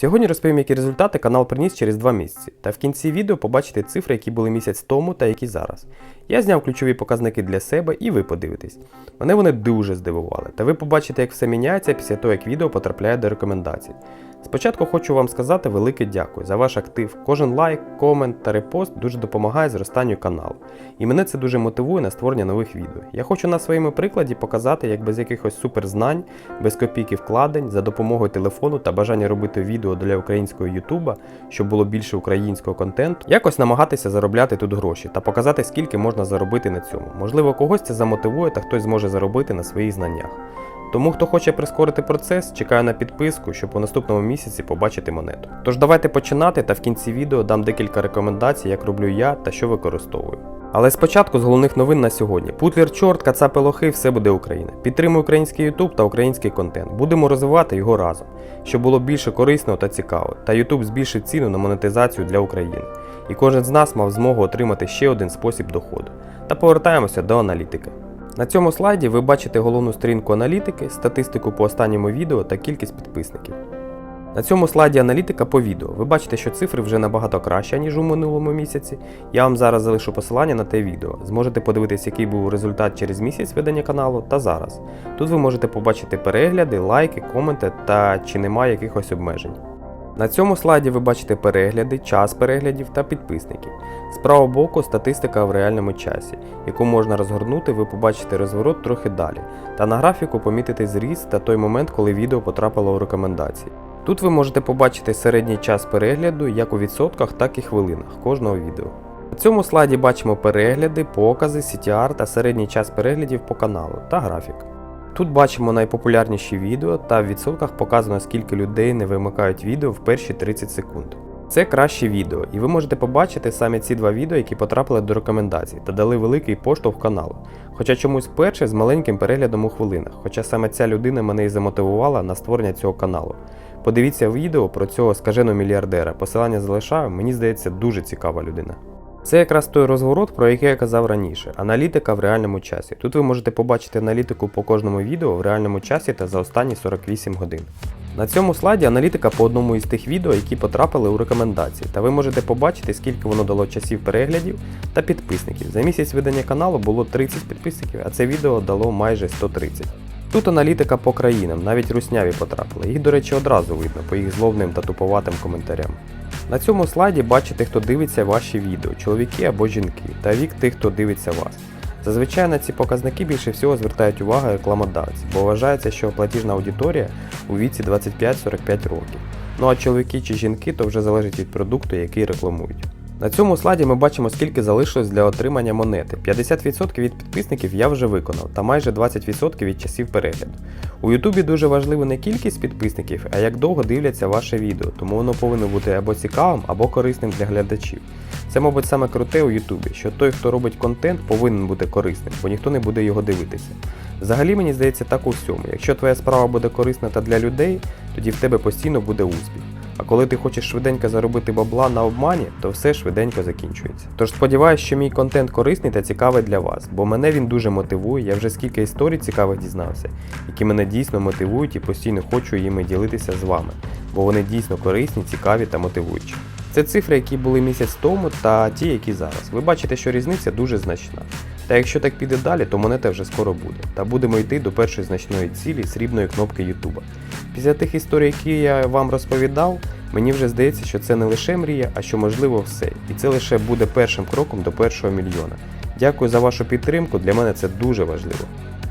Сьогодні розповім, які результати канал приніс через 2 місяці, та в кінці відео побачите цифри, які були місяць тому та які зараз. Я зняв ключові показники для себе і ви подивитесь. Мене вони дуже здивували, та ви побачите, як все міняється після того, як відео потрапляє до рекомендацій. Спочатку хочу вам сказати велике дякую за ваш актив. Кожен лайк, комент та репост дуже допомагає зростанню каналу. І мене це дуже мотивує на створення нових відео. Я хочу на своєму прикладі показати, як без якихось суперзнань, без копійки вкладень, за допомогою телефону та бажання робити відео для українського Ютуба, щоб було більше українського контенту, якось намагатися заробляти тут гроші та показати, скільки можна заробити на цьому. Можливо, когось це замотивує та хтось зможе заробити на своїх знаннях. Тому хто хоче прискорити процес, чекаю на підписку, щоб у наступному місяці побачити монету. Тож давайте починати та в кінці відео дам декілька рекомендацій, як роблю я та що використовую. Але спочатку з головних новин на сьогодні. Путлер чорт, кацапи лохи, все буде Україна. Підтримуй український YouTube та український контент. Будемо розвивати його разом, щоб було більше корисного та цікавого. Та YouTube збільшить ціну на монетизацію для України. І кожен з нас мав змогу отримати ще один спосіб доходу. Та повертаємося до аналітики. На цьому слайді ви бачите головну сторінку аналітики, статистику по останньому відео та кількість підписників. На цьому слайді аналітика по відео. Ви бачите, що цифри вже набагато краще, ніж у минулому місяці. Я вам зараз залишу посилання на те відео. Зможете подивитися, який був результат через місяць ведення каналу та зараз. Тут ви можете побачити перегляди, лайки, коменти та чи немає якихось обмежень. На цьому слайді ви бачите перегляди, час переглядів та підписників. З правого боку статистика в реальному часі, яку можна розгорнути, ви побачите розворот трохи далі, та на графіку помітити зріст та той момент, коли відео потрапило у рекомендації. Тут ви можете побачити середній час перегляду як у відсотках, так і хвилинах кожного відео. На цьому слайді бачимо перегляди, покази, CTR та середній час переглядів по каналу та графік. Тут бачимо найпопулярніші відео та в відсотках показано, скільки людей не вимикають відео в перші 30 секунд. Це кращі відео, і ви можете побачити саме ці два відео, які потрапили до рекомендацій та дали великий поштовх каналу. Хоча чомусь перше з маленьким переглядом у хвилинах, хоча саме ця людина мене і замотивувала на створення цього каналу. Подивіться відео про цього скаженого мільярдера. Посилання залишаю, мені здається, дуже цікава людина. Це якраз той розворот, про який я казав раніше. Аналітика в реальному часі. Тут ви можете побачити аналітику по кожному відео в реальному часі та за останні 48 годин. На цьому слайді аналітика по одному із тих відео, які потрапили у рекомендації, та ви можете побачити, скільки воно дало часів переглядів та підписників. За місяць видання каналу було 30 підписників, а це відео дало майже 130. Тут аналітика по країнам, навіть русняві потрапили. Їх, до речі, одразу видно по їх зловним та туповатим коментарям. На цьому слайді бачите, хто дивиться ваші відео, чоловіки або жінки, та вік тих, хто дивиться вас. Зазвичай на ці показники більше всього звертають увагу рекламодавці, бо вважається, що платіжна аудиторія у віці 25-45 років. Ну а чоловіки чи жінки то вже залежить від продукту, який рекламують. На цьому слайді ми бачимо, скільки залишилось для отримання монети. 50% від підписників я вже виконав, та майже 20% від часів перегляду. У Ютубі дуже важлива не кількість підписників, а як довго дивляться ваше відео, тому воно повинно бути або цікавим, або корисним для глядачів. Це, мабуть, саме круте у Ютубі, що той, хто робить контент, повинен бути корисним, бо ніхто не буде його дивитися. Взагалі мені здається так у всьому. Якщо твоя справа буде корисна та для людей, тоді в тебе постійно буде успіх. А коли ти хочеш швиденько заробити бабла на обмані, то все швиденько закінчується. Тож сподіваюся, що мій контент корисний та цікавий для вас, бо мене він дуже мотивує. Я вже скільки історій цікавих дізнався, які мене дійсно мотивують і постійно хочу їми ділитися з вами, бо вони дійсно корисні, цікаві та мотивуючі. Це цифри, які були місяць тому, та ті, які зараз. Ви бачите, що різниця дуже значна. Та якщо так піде далі, то монета вже скоро буде. Та будемо йти до першої значної цілі срібної кнопки Ютуба. Після тих історій, які я вам розповідав, мені вже здається, що це не лише мрія, а що можливо все. І це лише буде першим кроком до першого мільйона. Дякую за вашу підтримку, для мене це дуже важливо.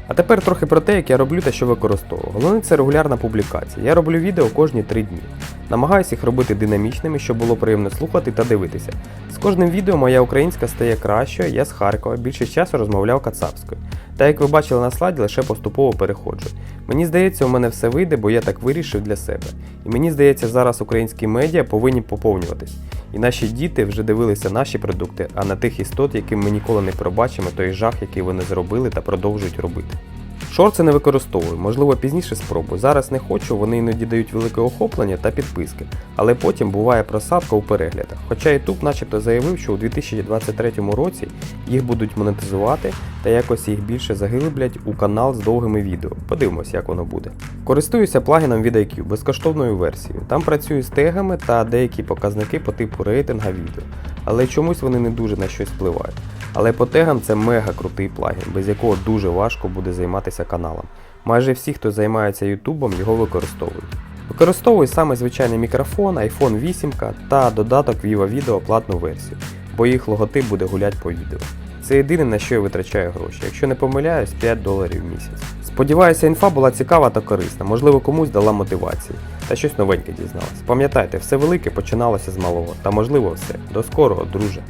А тепер трохи про те, як я роблю та що використовую. Головне це регулярна публікація. Я роблю відео кожні 3 дні. Намагаюся їх робити динамічними, щоб було приємно слухати та дивитися. З кожним відео моя українська стає кращою, я з Харкова більше часу розмовляв кацапською. Та як ви бачили на слайді, лише поступово переходжу. Мені здається, у мене все вийде, бо я так вирішив для себе. І мені здається, зараз українські медіа повинні поповнюватись. І наші діти вже дивилися наші продукти, а на тих істот, яким ми ніколи не пробачимо той жах, який вони зробили та продовжують робити. Шорти не використовую, можливо, пізніше спробую. Зараз не хочу, вони іноді дають велике охоплення та підписки, але потім буває просадка у переглядах. Хоча YouTube начебто заявив, що у 2023 році їх будуть монетизувати та якось їх більше заглиблять у канал з довгими відео. Подивимось, як воно буде. Користуюся плагіном VidIQ безкоштовною версією. Там працюю з тегами та деякі показники по типу рейтинга відео, але чомусь вони не дуже на щось впливають. Але по тегам це мега крутий плагін, без якого дуже важко буде займатися каналом. Майже всі, хто займається Ютубом, його використовують. Використовую саме звичайний мікрофон, iPhone 8 та додаток Viva Video платну версію, бо їх логотип буде гуляти по відео. Це єдине на що я витрачаю гроші. Якщо не помиляюсь, 5 доларів в місяць. Сподіваюся, інфа була цікава та корисна, можливо, комусь дала мотивації та щось новеньке дізналась. Пам'ятайте, все велике починалося з малого, та можливо все. До скорого, друже.